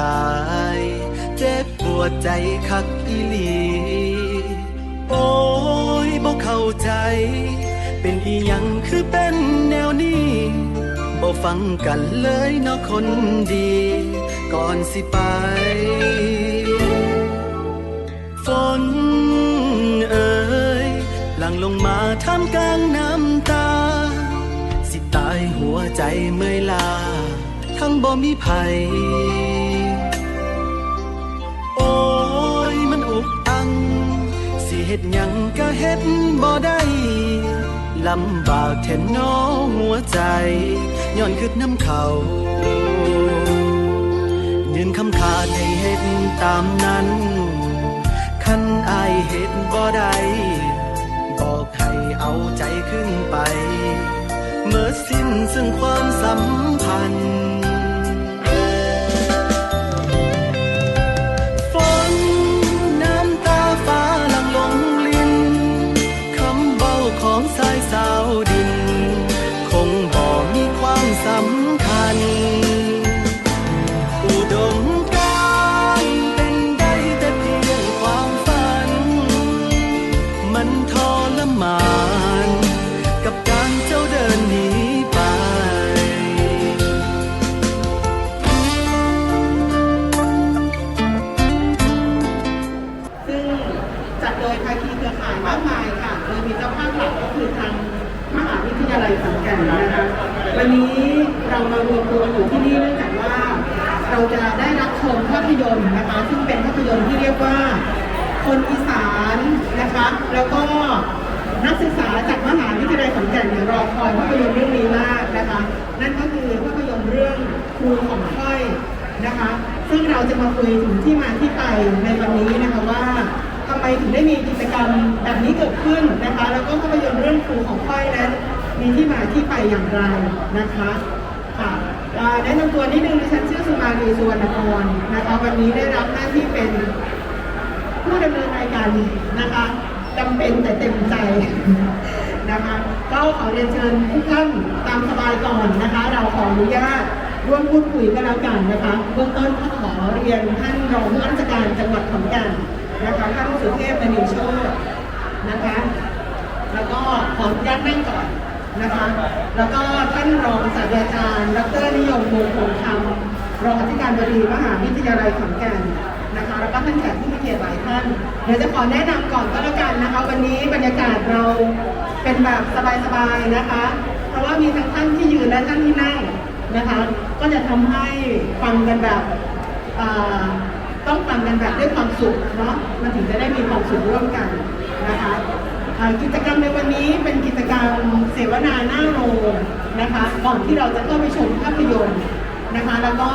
ลาย เจ็บปวดใจคักอีหลี โอ้ยบ่เข้าใจ เป็นอีหยังคือเป็นแนวนี้บ่ฟังกันเลยเนาะคนดี ก่อนสิไป ฝนเอ่ยหลังลงมาท่ามกลางน้ำตา สิตายหัวใจเมื่อยลา ทั้งบ่มีภัย เฮ็ดหยังก็เฮ็ดบ่ได้ลำบากแทนน้อหัวใจย้อนคืดน้ำเขายืนคำขาดให้เฮ็ดตามนั้นคันอายเฮ็ดบ่ได้บอกให้เอาใจขึ้นไป เมื่อสิ้นซึ่งความสัมพันธ์ วันนี้เรามารวมตัวกันอยู่ที่นี่เนื่องจากว่า เราจะได้รับชมภาพยนตร์นะคะ ซึ่งเป็นภาพยนตร์ที่เรียกว่า คนอีสานนะคะ แล้วก็นักศึกษาจากมหาวิทยาลัยขอนแก่นรอคอยภาพยนตร์เรื่องนี้มากนะคะ นั่นก็คือภาพยนตร์เรื่องครูของค่อยนะคะ ซึ่งเราจะมาคุยถึงที่มาที่ไปในวันนี้นะคะว่าทำไมถึงได้มีกิจกรรมแบบนี้เกิดขึ้นนะคะ แล้วก็ภาพยนตร์เรื่องครูของค่อยนั้น มีที่มาที่ไปอย่างไรนะคะค่ะแนะนำตัวนิดนึงดิฉันชื่อสุมาลีสุวรรณพรนะคะวันนี้ได้รับหน้าที่เป็นผู้ดำเนินรายการนะคะจำเป็นแต่เต็มใจนะคะก็ขอเรียนเชิญทุกท่านตามสบายก่อนนะคะ เราขออนุญาตร่วมพูดคุยกันแล้วกันนะคะเบื้องต้นก็ขอเรียนท่านรองผู้ว่าราชการจังหวัดขอนแก่นนะคะท่านสุเทพมณีโชตนะคะ แล้วก็ขออนุญาตนั่งก่อน นะคะ แล้วก็ท่านรองศาสตราจารย์ดรนิยมวงศ์คงคำรองอธิการบดีมหาวิทยาลัยขอนแก่นนะคะ แล้วก็ท่านแขกผู้มีเกียรติหลายท่าน เดี๋ยวจะขอแนะนำก่อนก็แล้วกันนะคะ วันนี้บรรยากาศเราเป็นแบบสบายๆนะคะ เพราะว่ามีทั้งท่านที่ยืนและท่านที่นั่งนะคะ ก็จะทำให้ฟังกันแบบต้องฟังกันแบบด้วยความสุขเนาะมันถึงจะได้มีความสุขร่วมกันนะคะ กิจกรรมในวันนี้เป็นกิจกรรมเสวนาหน้าโรงนะคะก่อนที่เราจะเข้าไปชมภาพยนตร์นะคะ แล้วก็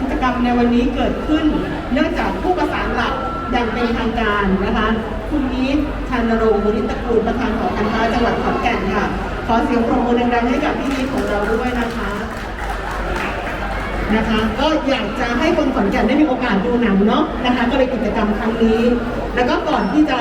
กิจกรรมในวันนี้เกิดขึ้น เนื่องจากผู้ประสานหลักอย่างเป็นทางการนะคะ คุณอีทชันนรงค์มุนิตะกูลประธานหอการค้าจังหวัดขอนแก่นค่ะ ขอเสียงปรบมือดังๆให้กับพี่อีทของเราด้วยนะคะ นะคะ ก็อยากจะให้คนขอนแก่นได้มีโอกาสดูหนังเนาะนะคะ ก็เลยกิจกรรมครั้งนี้ แล้วก็ก่อนที่จะ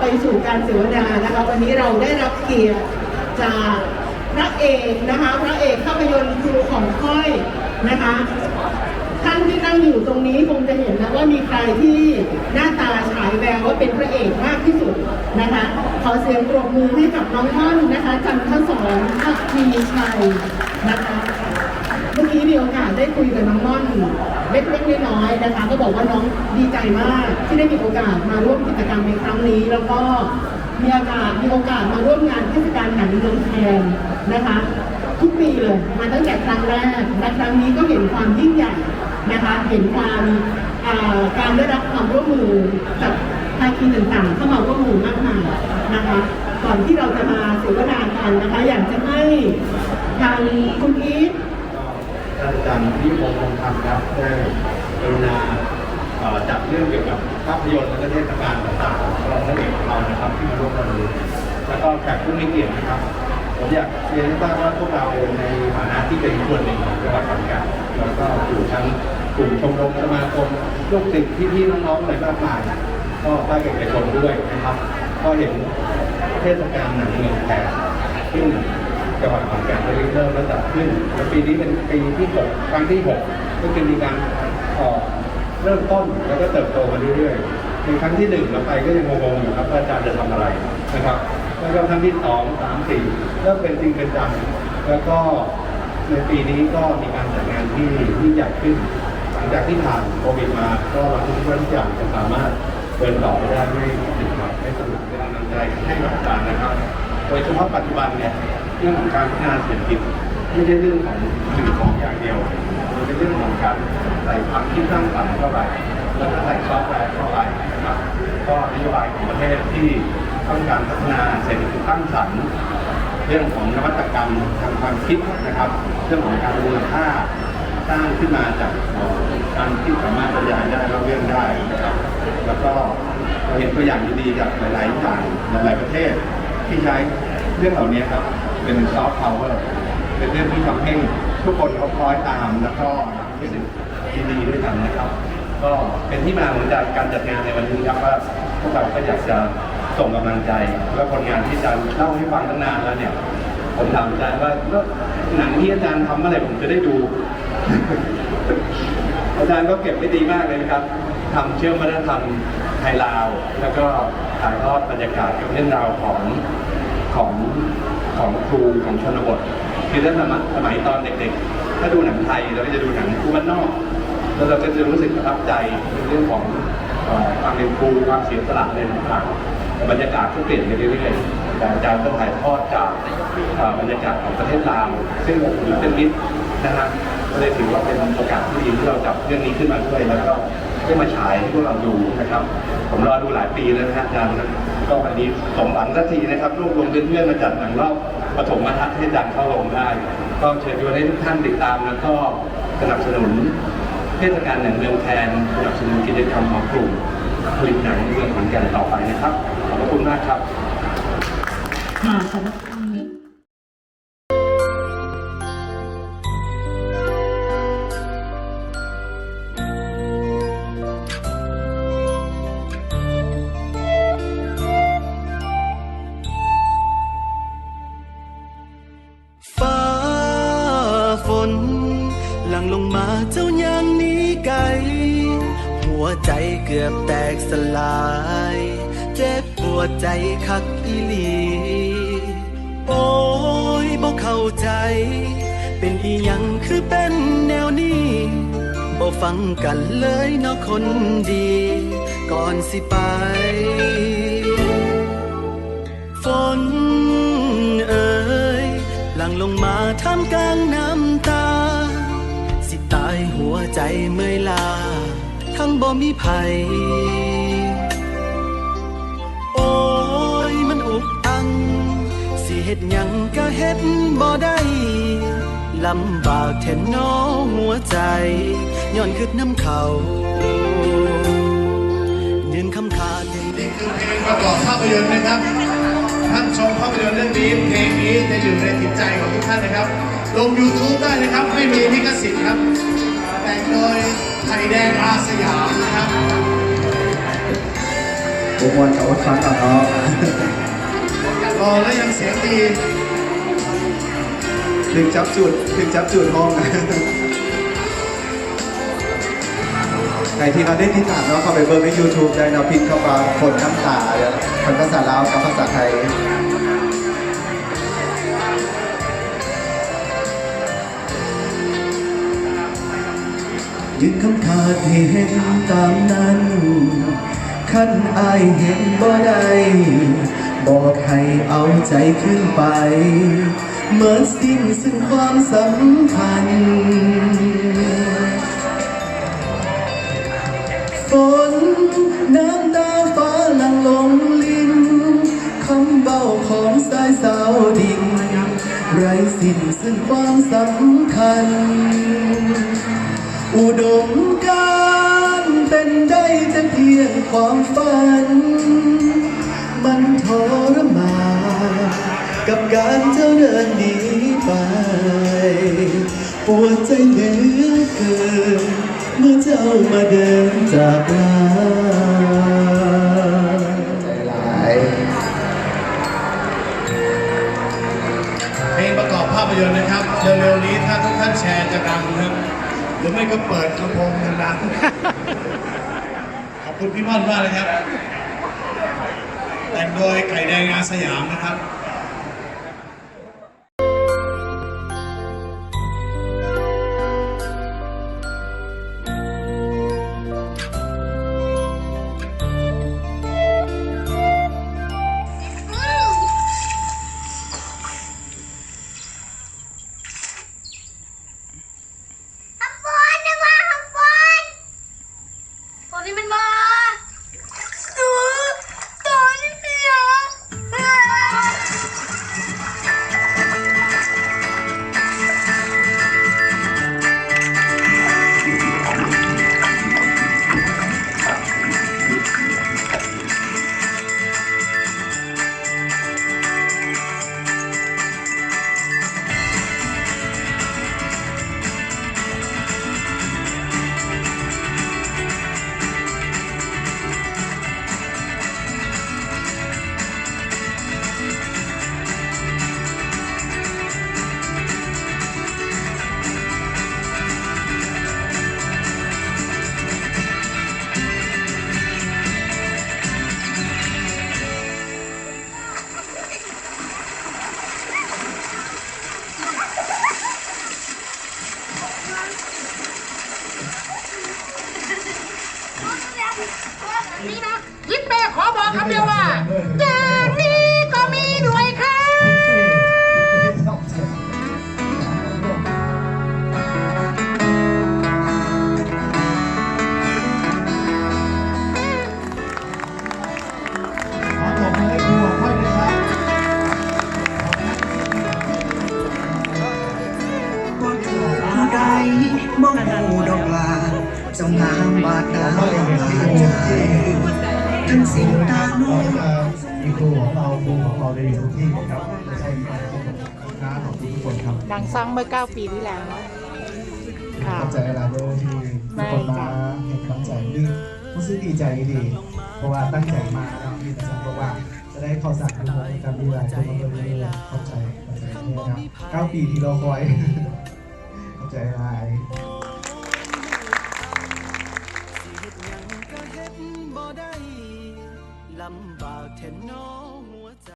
ไปสู่การเสวนานะคะวันนี้เราได้รับเกียรติจากพระเอกนะคะพระเอกภาพยนตร์ครูของค่อยนะคะท่านที่นั่งอยู่ตรงนี้คงจะเห็นนะว่ามีใครที่หน้าตาฉายแววว่าเป็นพระเอกมากที่สุดนะคะขอเสียงปรบมือให้กับน้องม่อนนะคะจันทสอนพักดีชัยนะคะ มื่อกี้มีโอกาสได้คุยกับน้องม่อนเล็กๆน้อยๆนะคะ ก็บอกว่าน้องดีใจมากที่ได้มีโอกาสมาร่วมกิจกรรมในครั้งนี้ แล้วก็มีโอกาสมีโอกาสมาร่วมงานเทศกาลหนังเมืองแทนนะคะ ทุกปีเลยมาตั้งแต่ครั้งแรกและครั้งนี้ก็เห็นความยิ่งใหญ่นะคะ เห็นความการได้รับความร่วมมือจากภาคีต่างๆเข้ามาร่วมมือมากมายนะคะ ก่อนที่เราจะมาเสวนากันนะคะ อยากจะให้ทางคุณอีานอาจารย์ที่พงศ์คงทำครับได้กรุณาจัดเรื่องเกี่ยวกับภาพยนตร์และเทศกาลต่างๆของเราท่านเอกของเรานะครับที่มาร่วมกันแล้วก็แขกผู้มีเกียรตินะครับผมอยากเรียนให้ทราบว่าพวกเราในฐานะที่เป็นส่วนหนึ่งของจังหวัดขอนแก่นแล้วก็อยู่ทั้งกลุ่มชมรมสมาคมลูกศิษย์พี่ๆน้องๆอะไรมากมายก็ภาคเอกชนด้วยนะครับ ก็เห็นเทศกาลหนังเมืองแพร่ซึ่งจังหวัดขอนแก่น เริ่มและจัดขึ้นและปีนี้เป็นปีที่หกครั้งที่หกก็คือมีการออกเริ่มต้นแล้วก็เติบโตมาเรื่อยๆในครั้งที่หนึ่งเราไปก็ยังงงๆอยู่ครับว่าอาจารย์จะทำอะไรนะครับ แล้วก็ครั้งที่สองสามสี่เริ่มเป็นจริงเป็นจังแล้วก็ในปีนี้ก็มีการจัดงานที่ที่ใหญ่ขึ้น หลังจากที่ผ่านโควิดมา ก็เราคิดว่าทุกอย่างจะสามารถเดินต่อไปได้ไม่ติดขัดไม่สนุกเป็นกำลังใจให้กับอาจารย์นะครับ โดยเฉพาะปัจจุบันเนี่ย เรื่องของการพัฒนาเศรษฐกิจไม่ใช่เรื่องของสิ่งของอย่างเดียวมันเป็นเรื่องของการใส่ความคิดสร้างสรรค์เข้าไปแล้วก็ใส่ซอฟต์แวร์เข้าไปนะครับก็นโยบายของประเทศที่ต้องการพัฒนาเศรษฐกิจสร้างสรรค์เรื่องของนวัตกรรมทางความคิดนะครับ เรื่องของการมูลค่าสร้างขึ้นมาจากการที่สามารถบรรยายได้เล่าเรื่องได้นะครับ แล้วก็เราเห็นตัวอย่างดีๆจากหลายๆอย่างหลายๆประเทศที่ใช้เรื่องเหล่านี้ครับ เป็นซอฟต์พาวเวอร์เป็นเรื่องที่ทำให้ทุกคนเขาคล้อยตามแล้วก็รู้สึกดีด้วยกันนะครับ ก็เป็นที่มาของการจัดงานในวันนี้ครับว่าพวกเราก็อยากจะส่งกำลังใจและผลงานที่อาจารย์เล่าให้ฟังตั้งนานแล้วเนี่ย ผมถามอาจารย์ว่าแล้วหนังที่อาจารย์ทำเมื่อไหร่ผมจะได้ดู อาจารย์ก็เก็บไว้ดีมากเลยนะครับทำเชื่อมวัฒนธรรมไทยลาว แล้วก็ถ่ายทอดบรรยากาศกับเรื่องราวของของ ของครูของชนบทคือถ้าสมัยสมัยตอนเด็กๆ ถ้าดูหนังไทยเราก็จะดูหนังครูบ้านนอกแล้วเราก็จะรู้สึกประทับใจในเรื่องของความเป็นครูความเสียสละอะไรต่างๆบรรยากาศก็เปลี่ยนไปเรื่อยๆแต่อาจารย์ก็ถ่ายทอดจากบรรยากาศของประเทศลาวซึ่งถือเป็นมิตรนะฮะก็เลยถือว่าเป็นโอกาสที่ดีที่เราจับเรื่องนี้ขึ้นมาด้วยแล้วก็ได้มาฉายให้พวกเราดูนะครับ ผมรอดูหลายปีแล้วนะฮะอาจารย์ ก็วันนี้สมหวังสักทีนะครับรวบรวมเพื่อนๆมาจัดหนังรอบปฐมทัศน์ให้ดังเข้าลงได้ ก็เชิญชวนให้ทุกท่านติดตามแล้วก็สนับสนุนเทศกาลหนังเมืองแทนสนับสนุนกิจกรรมของกลุ่มผลิตหนังเมืองขอนแก่นต่อไปนะครับขอบพระคุณมากครับ เกือบแตกสลาย เจ็บปวดใจคักอีหลี โอ้ยบอกเข้าใจ เป็นอีหยังคือเป็นแนวนี้บ่ฟังกันเลยเนาะคนดี ก่อนสิไป ฝนเอ่ยหลังลงมาท่ามกลางน้ำตา สิตายหัวใจเมื่อยลา ทั้งบ่มีภัยโอ้ยมันอุกอัง สิเฮ็ดหยังก็เฮ็ดบ่ได้ลำบากแทนน้อหัวใจย้อนคืดน้ำเขายืนคำขาดนี่คือเพลงประกอบภาพยนตร์นะครับท่านชมภาพยนตร์เรื่องนี้เพลงนี้จะอยู่ในจิตใจของทุกท่านนะครับ ลง YouTube ได้นะครับ ไม่มีลิขสิทธิ์ครับ โดยไทยแดงอาสยามนะครับผมวันกับวัดฟังกับเนาะรอแล้วยังเสียงดีถึงจับจุดถึงจับจุดห้องใครที่เราได้ติดตามเนาะเข้าไปเบิร์ใน YouTube ได้เนาะพิมพ์เข้ามาคนน้ำตาเดี๋ยวคนภาษาลาวกับภาษาไทย ยึดคำขาดให้เห็นตามนั้นขั้นอายเห็นบ่ได้บอกให้เอาใจขึ้นไป เหมือนสิ้นซึ่งความสำคัญฝนน้ำตาฟ้าหลังลงลิ้นคำเบาของสายสาวดิน ไรสิ้นซึ่งความสำคัญ อุดมการเป็นได้แต่เพียงความฝัน มันทรมานกับการเจ้าเดินหนีไป ปวดใจเหลือเกิน เมื่อเจ้ามาเดินจากลาใายเพลงประกอบภาพยนตร์นะครับ เร็วๆนี้ถ้าทุกท่านแชร์จะดังครับ หรือไม่ก็เปิดกระโพงดังๆขอบคุณพี่ม่อนมากเลยครับ แต่งโดยไข่แดงอาสยามนะครับ มีครูของเราครูของเราได้อยู่ทุกที่ครับไม่ใช่แค่น้าของทุกคนครับหนังสร้างเมื่อ 9 ปีที่แล้วเนาะค่ะ เข้าใจอะไรด้วยที่ทุกคนมาเห็นความใจดีรู้สึกดีใจดี เพราะว่าตั้งใจมาแล้วที่จะบอกว่าจะได้ข่าวสารทุกคนกับมีหลายคนมาเลยเข้าใจเข้าใจเนี่ยครับเก้าปีที่เราคอย เข้าใจอะไรสิเฮ็ดหยังก็เฮ็ดบ่ได้ลำบาก